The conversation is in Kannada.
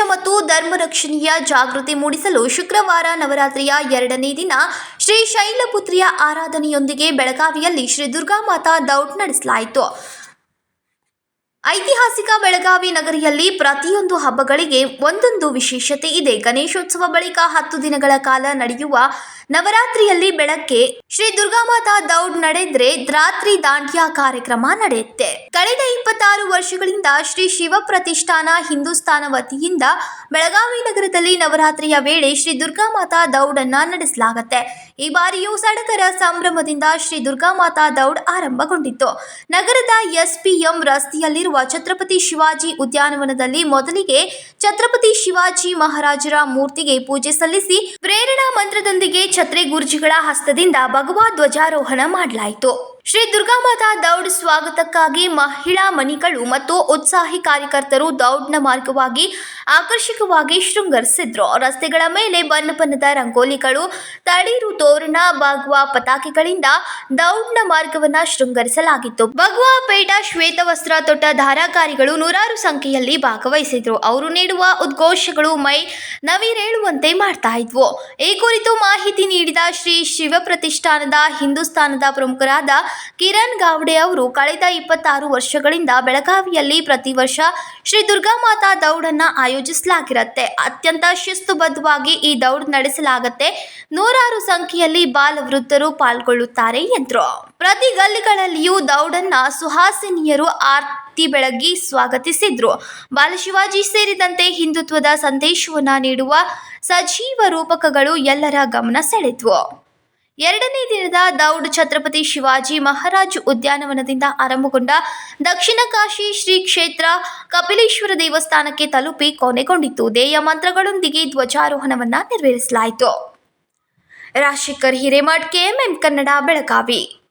ಮತ್ತು ಧರ್ಮ ರಕ್ಷಣೆಯ ಜಾಗೃತಿ ಮೂಡಿಸಲು ಶುಕ್ರವಾರ ನವರಾತ್ರಿಯ ಎರಡನೇ ದಿನ ಶ್ರೀ ಶೈಲಪುತ್ರಿಯ ಆರಾಧನೆಯೊಂದಿಗೆ ಬೆಳಗಾವಿಯಲ್ಲಿ ಶ್ರೀ ದುರ್ಗಾಮಾತಾ ದೌಟ್ ನಡೆಸಲಾಯಿತು. ಐತಿಹಾಸಿಕ ಬೆಳಗಾವಿ ನಗರಿಯಲ್ಲಿ ಪ್ರತಿಯೊಂದು ಹಬ್ಬಗಳಿಗೆ ಒಂದೊಂದು ವಿಶೇಷತೆ ಇದೆ. ಗಣೇಶೋತ್ಸವ ಬಳಿಕ ಹತ್ತು ದಿನಗಳ ಕಾಲ ನಡೆಯುವ ನವರಾತ್ರಿಯಲ್ಲಿ ಬೆಳಗ್ಗೆ ಶ್ರೀ ದುರ್ಗಾಮಾತಾ ದೌಡ್ ನಡೆದ್ರೆ ರಾತ್ರಿ ದಾಂಡ್ಯಾ ಕಾರ್ಯಕ್ರಮ ನಡೆಯುತ್ತೆ. ಕಳೆದ ಇಪ್ಪತ್ತಾರು ವರ್ಷಗಳಿಂದ ಶ್ರೀ ಶಿವ ಪ್ರತಿಷ್ಠಾನ ಹಿಂದೂಸ್ತಾನ ವತಿಯಿಂದ ಬೆಳಗಾವಿ ನಗರದಲ್ಲಿ ನವರಾತ್ರಿಯ ವೇಳೆ ಶ್ರೀ ದುರ್ಗಾಮಾತಾ ದೌಡನ್ನ ನಡೆಸಲಾಗುತ್ತೆ. ಈ ಬಾರಿಯೂ ಸಡಗರ ಸಂಭ್ರಮದಿಂದ ಶ್ರೀ ದುರ್ಗಾಮಾತಾ ದೌಡ್ ಆರಂಭಗೊಂಡಿತ್ತು. ನಗರದ ಎಸ್ಪಿಎಂ ರಸ್ತೆಯಲ್ಲಿರುವ ಛತ್ರಪತಿ ಶಿವಾಜಿ ಉದ್ಯಾನವನದಲ್ಲಿ ಮೊದಲಿಗೆ ಛತ್ರಪತಿ ಶಿವಾಜಿ ಮಹಾರಾಜರ ಮೂರ್ತಿಗೆ ಪೂಜೆ ಸಲ್ಲಿಸಿ ಪ್ರೇರಣಾ ಮಂತ್ರದೊಂದಿಗೆ ಛತ್ರೆ ಗುರುಜಿಗಳ ಹಸ್ತದಿಂದ ಭಗವಾ ಧ್ವಜಾರೋಹಣ ಮಾಡಲಾಯಿತು. ಶ್ರೀ ದುರ್ಗಾಮಾತಾ ದೌಡ್ ಸ್ವಾಗತಕ್ಕಾಗಿ ಮಹಿಳಾ ಮನಿಗಳು ಮತ್ತು ಉತ್ಸಾಹಿ ಕಾರ್ಯಕರ್ತರು ದೌಡ್ನ ಮಾರ್ಗವಾಗಿ ಆಕರ್ಷಕವಾಗಿ ಶೃಂಗರಿಸಿದ್ರು. ರಸ್ತೆಗಳ ಮೇಲೆ ಬಣ್ಣ ಬಣ್ಣದ ರಂಗೋಲಿಗಳು, ತಳಿರು ತೋರಣ ಬಾಗುವ ಪತಾಕೆಗಳಿಂದ ದೌಡ್ನ ಮಾರ್ಗವನ್ನ ಶೃಂಗರಿಸಲಾಗಿತ್ತು. ಭಗವಾ ಪೇಟ, ಶ್ವೇತ ವಸ್ತ್ರ, ತೊಟ್ಟ ಧಾರಾಕಾರಿಗಳು ನೂರಾರು ಸಂಖ್ಯೆಯಲ್ಲಿ ಭಾಗವಹಿಸಿದ್ರು. ಅವರು ನೀಡುವ ಉದ್ಘೋಷಗಳು ಮೈ ನವಿರೇಳುವಂತೆ ಮಾಡ್ತಾ ಇದ್ವು. ಈ ಕುರಿತು ಮಾಹಿತಿ ನೀಡಿದ ಶ್ರೀ ಶಿವ ಪ್ರತಿಷ್ಠಾನದ ಹಿಂದೂಸ್ತಾನದ ಪ್ರಮುಖರಾದ ಕಿರಣ್ ಗಾವಡೆ ಅವರು ಕಳೆದ ಇಪ್ಪತ್ತಾರು ವರ್ಷಗಳಿಂದ ಬೆಳಗಾವಿಯಲ್ಲಿ ಪ್ರತಿ ವರ್ಷ ಶ್ರೀ ದುರ್ಗಾಮಾತಾ ದೌಡನ್ನ ಆಯೋಜಿಸಲಾಗಿರುತ್ತೆ. ಅತ್ಯಂತ ಶಿಸ್ತುಬದ್ಧವಾಗಿ ಈ ದೌಡ್ ನಡೆಸಲಾಗುತ್ತೆ. ನೂರಾರು ಸಂಖ್ಯೆಯಲ್ಲಿ ಬಾಲ ವೃದ್ಧರು ಪಾಲ್ಗೊಳ್ಳುತ್ತಾರೆ ಎಂದರು. ಪ್ರತಿ ಗಲ್ಲಿಗಳಲ್ಲಿಯೂ ದೌಡನ್ನ ಸುಹಾಸಿನಿಯರು ಆರ್ತಿ ಬೆಳಗಿ ಸ್ವಾಗತಿಸಿದ್ರು. ಬಾಲಶಿವಾಜಿ ಸೇರಿದಂತೆ ಹಿಂದುತ್ವದ ಸಂದೇಶವನ್ನ ನೀಡುವ ಸಜೀವ ರೂಪಕಗಳು ಎಲ್ಲರ ಗಮನ ಸೆಳೆದ್ವು. ಎರಡನೇ ದಿನದ ದೌಡ್ ಛತ್ರಪತಿ ಶಿವಾಜಿ ಮಹಾರಾಜ್ ಉದ್ಯಾನವನದಿಂದ ಆರಂಭಗೊಂಡ ದಕ್ಷಿಣ ಕಾಶಿ ಶ್ರೀ ಕ್ಷೇತ್ರ ಕಪಿಲೇಶ್ವರ ದೇವಸ್ಥಾನಕ್ಕೆ ತಲುಪಿ ಕೊನೆಗೊಂಡಿತು ದೇಯ ಮಂತ್ರಗಳೊಂದಿಗೆ ಧ್ವಜಾರೋಹಣವನ್ನ ನೆರವೇರಿಸಲಾಯಿತು. ರಾಜಶೇಖರ್ ಹಿರೇಮಠ್, ಕೆಎಂಎಂ ಕನ್ನಡ, ಬೆಳಗಾವಿ.